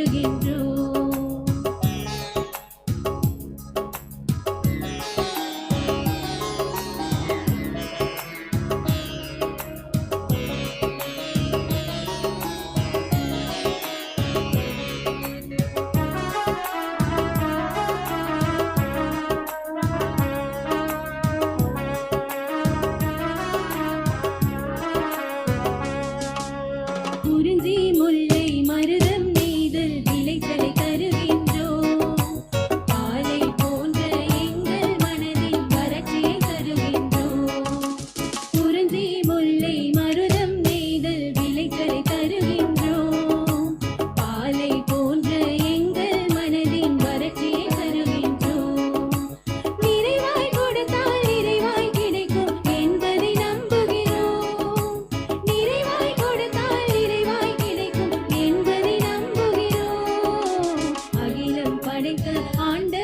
அனைத்தையும் ஆண்ட